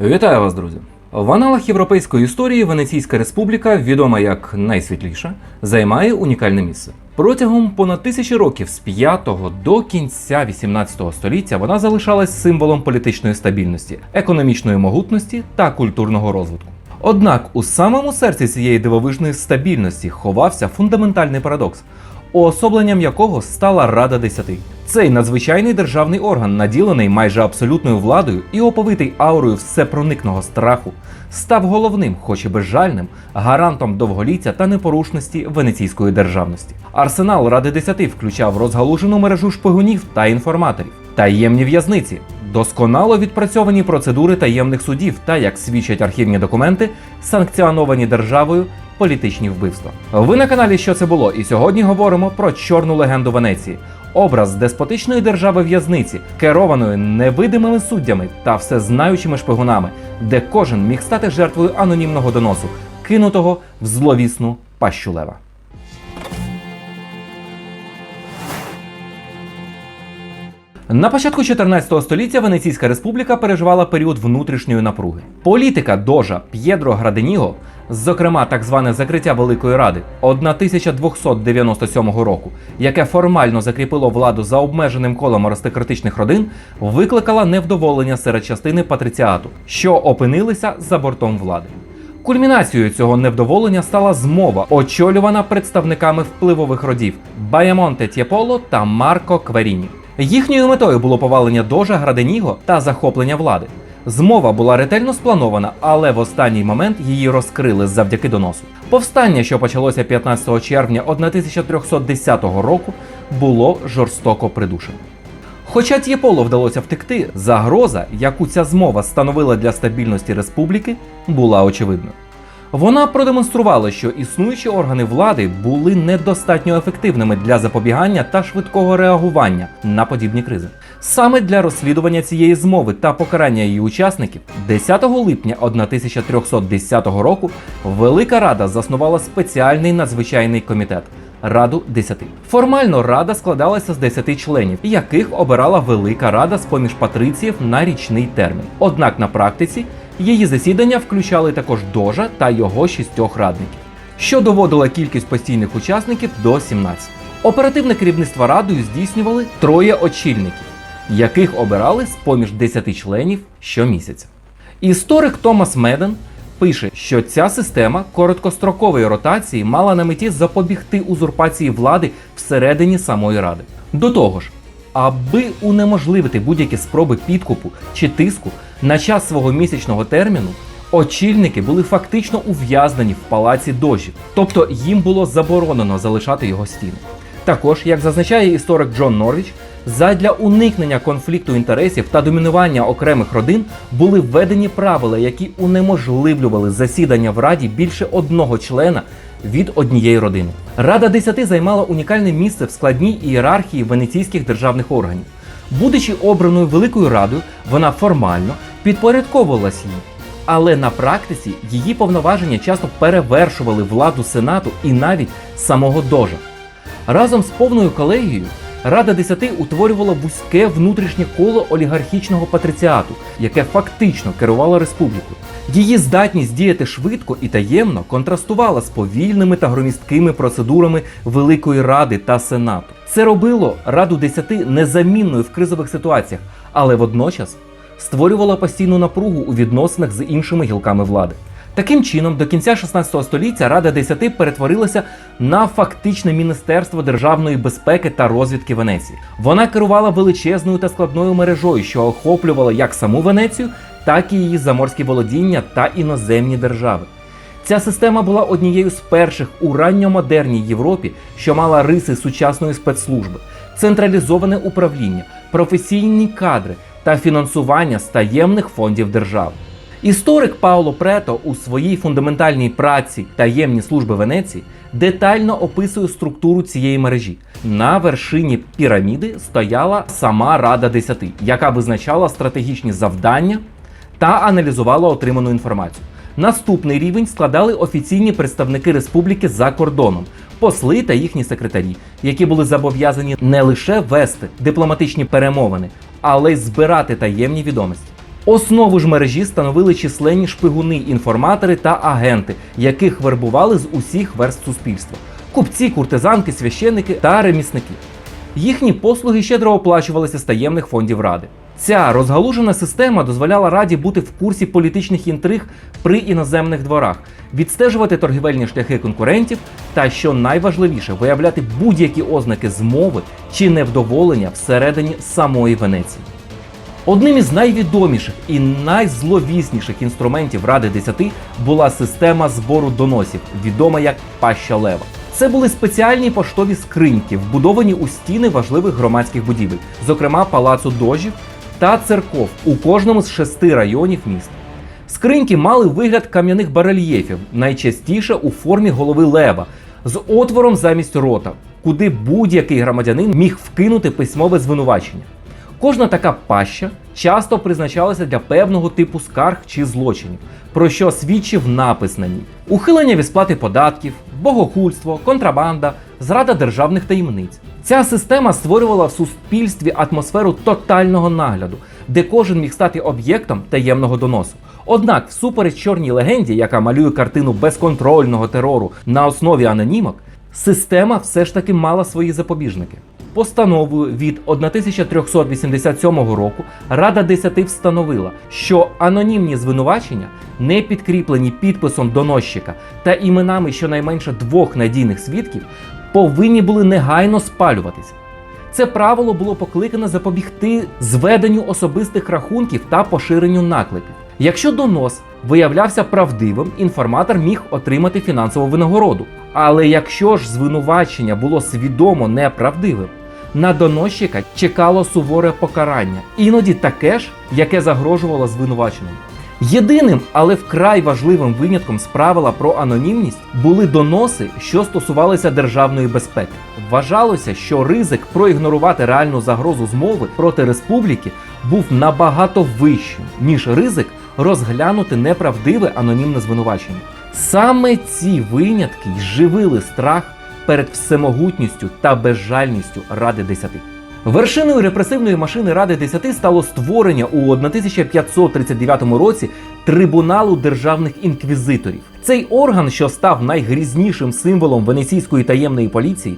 Вітаю вас, друзі! В аналах європейської історії Венеційська республіка, відома як найсвітліша, займає унікальне місце. Протягом понад тисячі років з 5 до кінця 18 століття вона залишалась символом політичної стабільності, економічної могутності та культурного розвитку. Однак у самому серці цієї дивовижної стабільності ховався фундаментальний парадокс, уособленням якого стала Рада Десяти. Цей надзвичайний державний орган, наділений майже абсолютною владою і оповитий аурою всепроникного страху, став головним, хоч і безжальним, гарантом довголіття та непорушності венеційської державності. Арсенал Ради Десяти включав розгалужену мережу шпигунів та інформаторів, таємні в'язниці, досконало відпрацьовані процедури таємних судів та, як свідчать архівні документи, санкціоновані державою політичні вбивства. Ви на каналі Що це було? І сьогодні говоримо про чорну легенду Венеції. Образ деспотичної держави в'язниці, керованої невидимими суддями та всезнаючими шпигунами, де кожен міг стати жертвою анонімного доносу, кинутого в зловісну пащу лева. На початку 14 століття Венеційська республіка переживала період внутрішньої напруги. Політика дожа П'єдро Граденіго, зокрема так зване закриття Великої Ради 1297 року, яке формально закріпило владу за обмеженим колом аристократичних родин, викликала невдоволення серед частини патриціату, що опинилися за бортом влади. Кульмінацією цього невдоволення стала змова, очолювана представниками впливових родів Баямонте Тєполо та Марко Кверіні. Їхньою метою було повалення дожа Граденіго та захоплення влади. Змова була ретельно спланована, але в останній момент її розкрили завдяки доносу. Повстання, що почалося 15 червня 1310 року, було жорстоко придушено. Хоча Т'єполо вдалося втекти, загроза, яку ця змова становила для стабільності республіки, була очевидною. Вона продемонструвала, що існуючі органи влади були недостатньо ефективними для запобігання та швидкого реагування на подібні кризи. Саме для розслідування цієї змови та покарання її учасників 10 липня 1310 року Велика Рада заснувала спеціальний надзвичайний комітет. Раду 10. Формально рада складалася з 10 членів, яких обирала Велика Рада з поміж патриціїв на річний термін. Однак на практиці її засідання включали також дожа та його шістьох радників, що доводило кількість постійних учасників до 17. Оперативне керівництво радою здійснювали троє очільників, яких обирали з поміж 10 членів щомісяця. Історик Томас Меден пише, що ця система короткострокової ротації мала на меті запобігти узурпації влади всередині самої ради. До того ж, аби унеможливити будь-які спроби підкупу чи тиску на час свого місячного терміну, очільники були фактично ув'язнені в палаці дожів, тобто їм було заборонено залишати його стіни. Також, як зазначає історик Джон Норвіч, задля уникнення конфлікту інтересів та домінування окремих родин були введені правила, які унеможливлювали засідання в раді більше одного члена від однієї родини. Рада десяти займала унікальне місце в складній ієрархії венеційських державних органів. Будучи обраною Великою Радою, вона формально підпорядковувалась їй. Але на практиці її повноваження часто перевершували владу Сенату і навіть самого Дожа. Разом з повною колегією Рада Десяти утворювала вузьке внутрішнє коло олігархічного патриціату, яке фактично керувало республікою. Її здатність діяти швидко і таємно контрастувала з повільними та громісткими процедурами Великої Ради та Сенату. Це робило Раду Десяти незамінною в кризових ситуаціях, але водночас створювала постійну напругу у відносинах з іншими гілками влади. Таким чином, до кінця 16 століття Рада Десяти перетворилася на фактичне міністерство державної безпеки та розвідки Венеції. Вона керувала величезною та складною мережою, що охоплювала як саму Венецію, так і її заморські володіння та іноземні держави. Ця система була однією з перших у ранньомодерній Європі, що мала риси сучасної спецслужби, централізоване управління, професійні кадри та фінансування з таємних фондів держави. Історик Пауло Прето у своїй фундаментальній праці Таємні служби Венеції детально описує структуру цієї мережі. На вершині піраміди стояла сама Рада Десяти, яка визначала стратегічні завдання та аналізувала отриману інформацію. Наступний рівень складали офіційні представники республіки за кордоном, посли та їхні секретарі, які були зобов'язані не лише вести дипломатичні перемовини, але й збирати таємні відомості. Основу ж мережі становили численні шпигуни, інформатори та агенти, яких вербували з усіх верст суспільства: купці, куртизанки, священники та ремісники. Їхні послуги щедро оплачувалися з таємних фондів ради. Ця розгалужена система дозволяла раді бути в курсі політичних інтриг при іноземних дворах, відстежувати торгівельні шляхи конкурентів та, що найважливіше, виявляти будь-які ознаки змови чи невдоволення всередині самої Венеції. Одним із найвідоміших і найзловісніших інструментів Ради 10 була система збору доносів, відома як Паща Лева. Це були спеціальні поштові скриньки, вбудовані у стіни важливих громадських будівель, зокрема палацу дожів та церков у кожному з шести районів міста. Скриньки мали вигляд кам'яних барельєфів, найчастіше у формі голови лева, з отвором замість рота, куди будь-який громадянин міг вкинути письмове звинувачення. Кожна така паща часто призначалася для певного типу скарг чи злочинів, про що свідчив напис на ній: ухилення від сплати податків, богохульство, контрабанда, зрада державних таємниць. Ця система створювала в суспільстві атмосферу тотального нагляду, де кожен міг стати об'єктом таємного доносу. Однак, всупереч чорній легенді, яка малює картину безконтрольного терору на основі анонімок, система все ж таки мала свої запобіжники. Постановою від 1387 року Рада 10 встановила, що анонімні звинувачення, не підкріплені підписом доносчика та іменами щонайменше двох надійних свідків, повинні були негайно спалюватися. Це правило було покликане запобігти зведенню особистих рахунків та поширенню наклепів. Якщо донос виявлявся правдивим, інформатор міг отримати фінансову винагороду. Але якщо ж звинувачення було свідомо неправдивим, на доносчика чекало суворе покарання, іноді таке ж, яке загрожувало звинуваченому. Єдиним, але вкрай важливим винятком з правила про анонімність були доноси, що стосувалися державної безпеки. Вважалося, що ризик проігнорувати реальну загрозу змови проти республіки був набагато вищим, ніж ризик розглянути неправдиве анонімне звинувачення. Саме ці винятки й живили страх перед всемогутністю та безжальністю Ради 10. Вершиною репресивної машини Ради 10 стало створення у 1539 році трибуналу державних інквізиторів. Цей орган, що став найгрізнішим символом венеційської таємної поліції,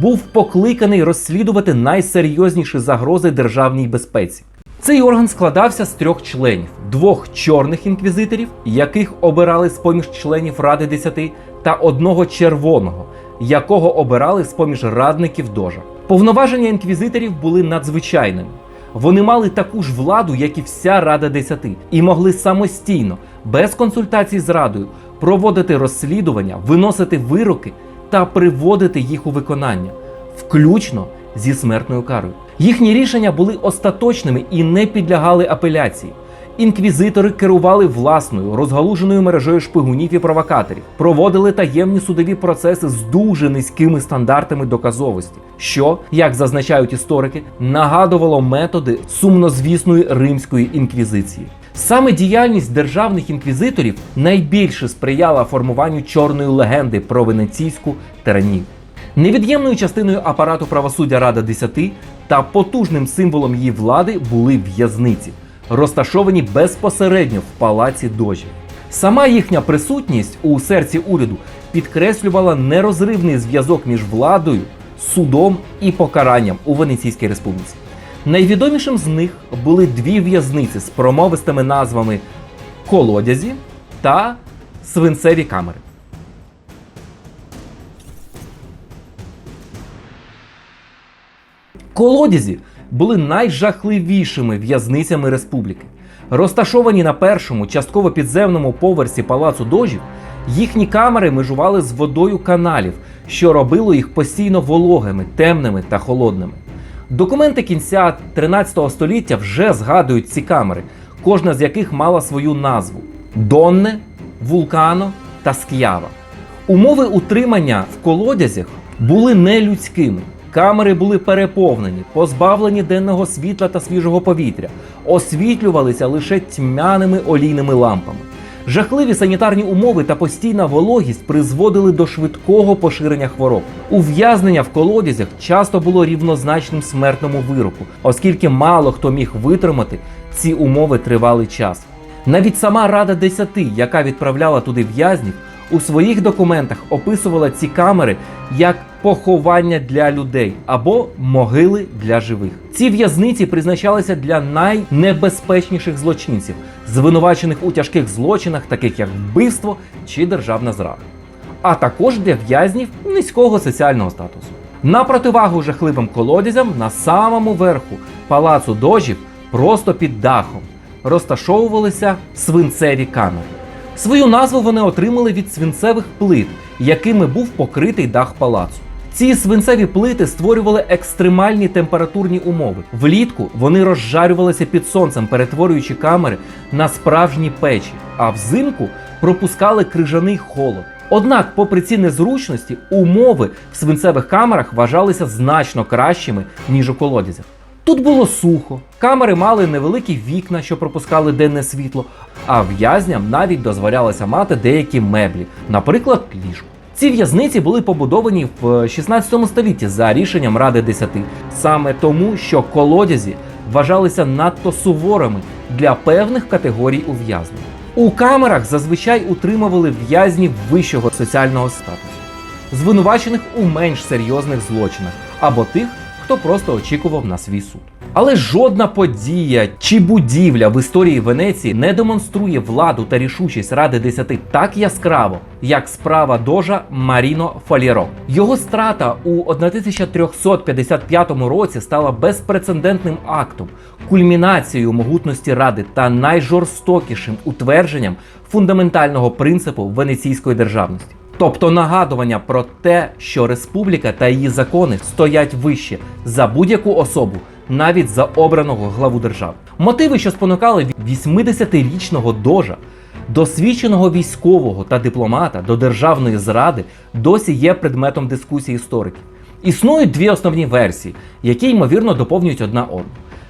був покликаний розслідувати найсерйозніші загрози державній безпеці. Цей орган складався з трьох членів: двох чорних інквізиторів, яких обирали з поміж членів Ради 10, та одного червоного, якого обирали з поміж радників дожа. Повноваження інквізиторів були надзвичайними. Вони мали таку ж владу, як і вся Рада 10, і могли самостійно, без консультацій з радою, проводити розслідування, виносити вироки та приводити їх у виконання, включно зі смертною карою. Їхні рішення були остаточними і не підлягали апеляції. Інквізитори керували власною розгалуженою мережею шпигунів і провокаторів, проводили таємні судові процеси з дуже низькими стандартами доказовості, що, як зазначають історики, нагадувало методи сумнозвісної римської інквізиції. Саме діяльність державних інквізиторів найбільше сприяла формуванню чорної легенди про венеційську тиранію. Невід'ємною частиною апарату правосуддя Рада 10 та потужним символом її влади були в'язниці, розташовані безпосередньо в палаці дожі. Сама їхня присутність у серці уряду підкреслювала нерозривний зв'язок між владою, судом і покаранням у Венеційській республіці. Найвідомішим з них були дві в'язниці з промовистими назвами Колодязі та Свинцеві камери. Колодязі були найжахливішими в'язницями республіки. Розташовані на першому частково підземному поверсі палацу дожів, їхні камери межували з водою каналів, що робило їх постійно вологими, темними та холодними. Документи кінця 13 століття вже згадують ці камери, кожна з яких мала свою назву: Донне, Вулкано та Ск'ява. Умови утримання в колодязях були нелюдськими. Камери були переповнені, позбавлені денного світла та свіжого повітря, освітлювалися лише тьмяними олійними лампами. Жахливі санітарні умови та постійна вологість призводили до швидкого поширення хвороб. Ув'язнення в колодязях часто було рівнозначним смертному вироку, оскільки мало хто міг витримати ці умови тривалий час. Навіть сама Рада Десяти, яка відправляла туди в'язнів, у своїх документах описувала ці камери як поховання для людей або могили для живих. Ці в'язниці призначалися для найнебезпечніших злочинців, звинувачених у тяжких злочинах, таких як вбивство чи державна зрада, а також для в'язнів низького соціального статусу. На противагу жахливим колодязям на самому верху палацу дожів, просто під дахом, розташовувалися свинцеві камери. Свою назву вони отримали від свинцевих плит, якими був покритий дах палацу. Ці свинцеві плити створювали екстремальні температурні умови. Влітку вони розжарювалися під сонцем, перетворюючи камери на справжні печі, а взимку пропускали крижаний холод. Однак, попри ці незручності, умови в свинцевих камерах вважалися значно кращими, ніж у колодязях. Тут було сухо, камери мали невеликі вікна, що пропускали денне світло, а в'язням навіть дозволялося мати деякі меблі, наприклад, ліжко. Ці в'язниці були побудовані в 16 столітті за рішенням Ради Десяти, саме тому, що колодязі вважалися надто суворими для певних категорій ув'язнень. У камерах зазвичай утримували в'язнів вищого соціального статусу, звинувачених у менш серйозних злочинах або тих, хто просто очікував на свій суд. Але жодна подія чи будівля в історії Венеції не демонструє владу та рішучість Ради Десяти так яскраво, як справа дожа Маріно Фалєро. Його страта у 1355 році стала безпрецедентним актом, кульмінацією могутності ради та найжорстокішим утвердженням фундаментального принципу венеційської державності. Тобто нагадування про те, що республіка та її закони стоять вище за будь-яку особу, навіть за обраного главу держави. Мотиви, що спонукали 80-річного дожа, досвідченого військового та дипломата до державної зради, досі є предметом дискусії істориків. Існують дві основні версії, які ймовірно доповнюють одна одну.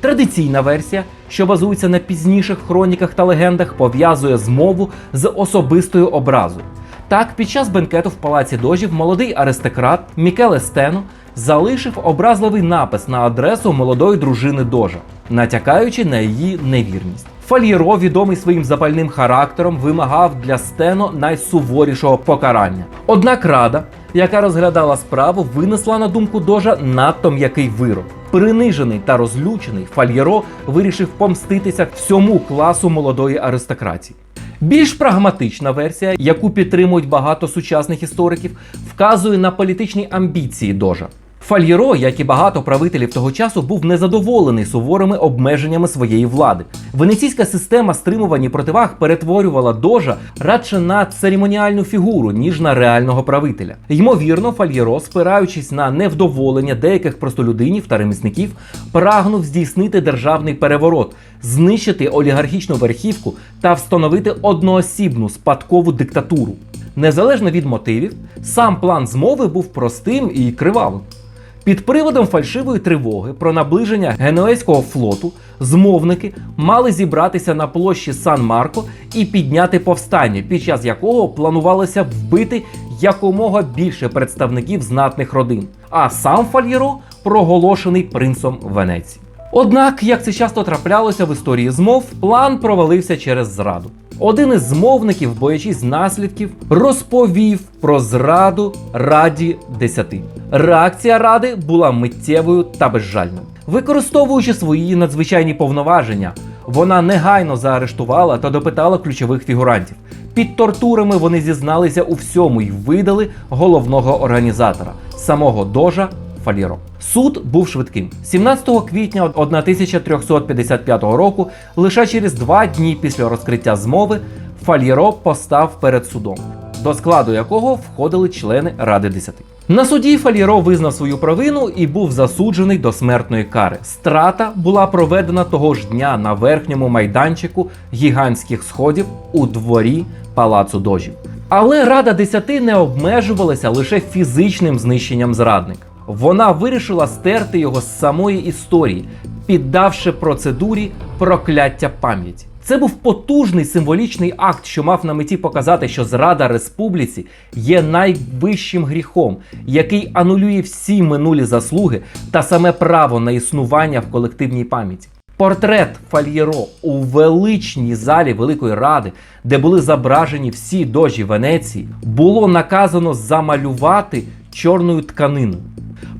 Традиційна версія, що базується на пізніших хроніках та легендах, пов'язує змову з особистою образою. Так, під час бенкету в палаці дожів молодий аристократ Мікеле Стено залишив образливий напис на адресу молодої дружини дожа, натякаючи на її невірність. Фальєро, відомий своїм запальним характером, вимагав для Стено найсуворішого покарання. Однак рада, яка розглядала справу, винесла на думку дожа надто м'який вирок. Принижений та розлючений, Фальєро вирішив помститися всьому класу молодої аристократії. Більш прагматична версія, яку підтримують багато сучасних істориків, вказує на політичні амбіції дожа. Фальєро, як і багато правителів того часу, був незадоволений суворими обмеженнями своєї влади. Венеційська система стримувань і противаг перетворювала дожа радше на церемоніальну фігуру, ніж на реального правителя. Ймовірно, Фальєро, спираючись на невдоволення деяких простолюдинів та ремісників, прагнув здійснити державний переворот, знищити олігархічну верхівку та встановити одноосібну спадкову диктатуру. Незалежно від мотивів, сам план змови був простим і кривавим. Під приводом фальшивої тривоги про наближення генуезького флоту змовники мали зібратися на площі Сан-Марко і підняти повстання, під час якого планувалося вбити якомога більше представників знатних родин. А сам Фальєро проголошений принцом Венеції. Однак, як це часто траплялося в історії змов, план провалився через зраду. Один із змовників, боячись наслідків, розповів про зраду Раді Десяти. Реакція ради була миттєвою та безжальною. Використовуючи свої надзвичайні повноваження, вона негайно заарештувала та допитала ключових фігурантів. Під тортурами вони зізналися у всьому й видали головного організатора самого дожа Фалєро. Суд був швидким. 17 квітня 1355 року, лише через два дні після розкриття змови, Фальєро постав перед судом, до складу якого входили члени Ради Десяти. На суді Фальєро визнав свою провину і був засуджений до смертної кари. Страта була проведена того ж дня на верхньому майданчику гігантських сходів у дворі палацу дожів. Але Рада Десяти не обмежувалася лише фізичним знищенням зрадника. Вона вирішила стерти його з самої історії, піддавши процедурі прокляття пам'яті. Це був потужний символічний акт, що мав на меті показати, що зрада республіці є найвищим гріхом, який анулює всі минулі заслуги та саме право на існування в колективній пам'яті. Портрет Фальєро у величній залі Великої Ради, де були зображені всі дожі Венеції, було наказано замалювати чорною тканиною.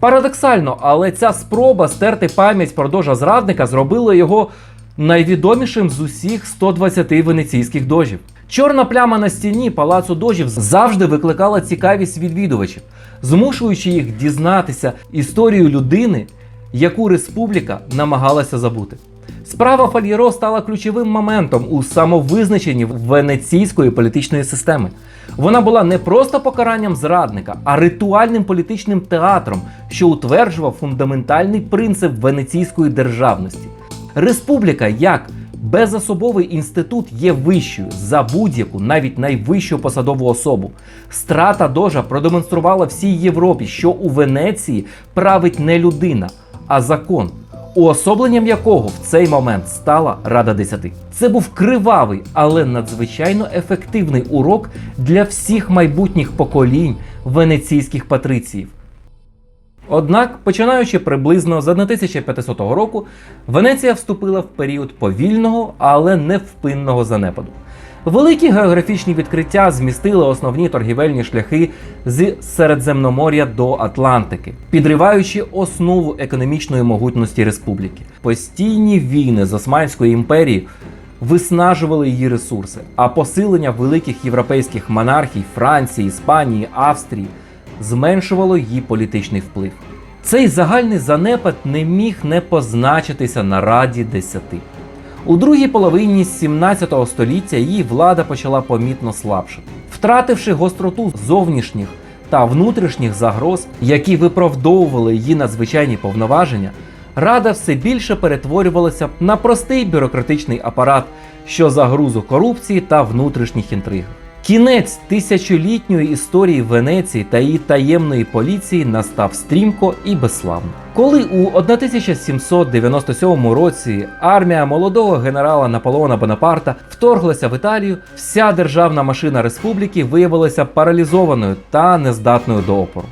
Парадоксально, але ця спроба стерти пам'ять про дожа зрадника зробила його найвідомішим з усіх 120 венеційських дожів. Чорна пляма на стіні палацу дожів завжди викликала цікавість відвідувачів, змушуючи їх дізнатися історію людини, яку республіка намагалася забути. Справа Фальєро стала ключовим моментом у самовизначенні венеційської політичної системи. Вона була не просто покаранням зрадника, а ритуальним політичним театром, що утверджував фундаментальний принцип венеційської державності. Республіка як безособовий інститут є вищою за будь-яку, навіть найвищу посадову особу. Страта дожа продемонструвала всій Європі, що у Венеції править не людина, а закон, уособленням якого в цей момент стала Рада Десяти. Це був кривавий, але надзвичайно ефективний урок для всіх майбутніх поколінь венеційських патриціїв. Однак, починаючи приблизно з 1500 року, Венеція вступила в період повільного, але невпинного занепаду. Великі географічні відкриття змістили основні торгівельні шляхи з Середземномор'я до Атлантики, підриваючи основу економічної могутності республіки. Постійні війни з Османською імперією виснажували її ресурси, а посилення великих європейських монархій Франції, Іспанії, Австрії зменшувало її політичний вплив. Цей загальний занепад не міг не позначитися на Раді Десяти. У другій половині 17 століття її влада почала помітно слабшити, втративши гостроту зовнішніх та внутрішніх загроз, які виправдовували її надзвичайні повноваження, рада все більше перетворювалася на простий бюрократичний апарат, що загрузу корупції та внутрішніх інтриг. Кінець тисячолітньої історії Венеції та її таємної поліції настав стрімко і безславно. Коли у 1797 році армія молодого генерала Наполеона Бонапарта вторглася в Італію, вся державна машина республіки виявилася паралізованою та нездатною до опору.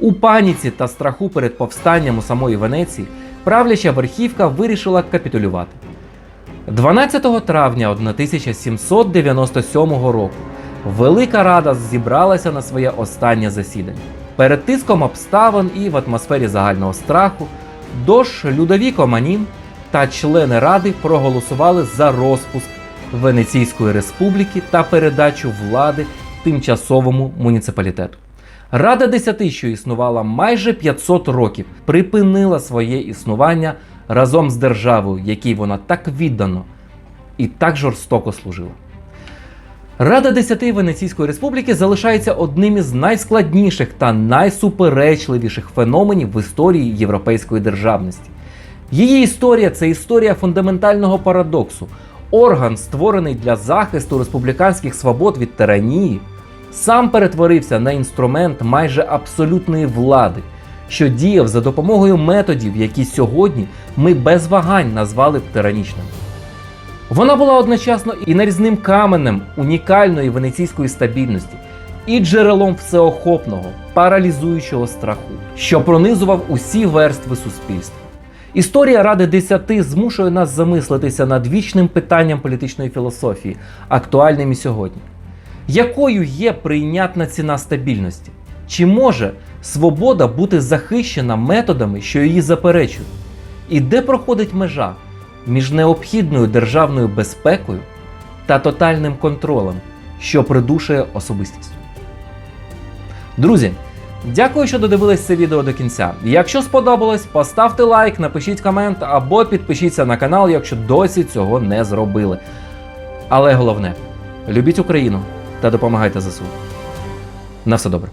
У паніці та страху перед повстанням у самої Венеції правляча верхівка вирішила капітулювати. 12 травня 1797 року Велика Рада зібралася на своє останнє засідання. Перед тиском обставин і в атмосфері загального страху Дош Людовік Оманін та члени ради проголосували за розпуск Венеційської республіки та передачу влади тимчасовому муніципалітету. Рада Десяти, що існувала майже 500 років, припинила своє існування разом з державою, якій вона так віддано і так жорстоко служила. Рада Десяти Венеційської республіки залишається одним із найскладніших та найсуперечливіших феноменів в історії європейської державності. Її історія це історія фундаментального парадоксу. Орган, створений для захисту республіканських свобод від тиранії, сам перетворився на інструмент майже абсолютної влади, що діяв за допомогою методів, які сьогодні ми без вагань назвали б тиранічними. Вона була одночасно і нарізним каменем унікальної венеційської стабільності, і джерелом всеохопного, паралізуючого страху, що пронизував усі верстви суспільства. Історія Ради Десяти змушує нас замислитися над вічним питанням політичної філософії, актуальним і сьогодні. Якою є прийнятна ціна стабільності? Чи може свобода бути захищена методами, що її заперечують? І де проходить межа між необхідною державною безпекою та тотальним контролем, що придушує особистість? Друзі, дякую, що додивились це відео до кінця. Якщо сподобалось, поставте лайк, напишіть комент або підпишіться на канал, якщо досі цього не зробили. Але головне, любіть Україну та допомагайте ЗСУ. На все добре.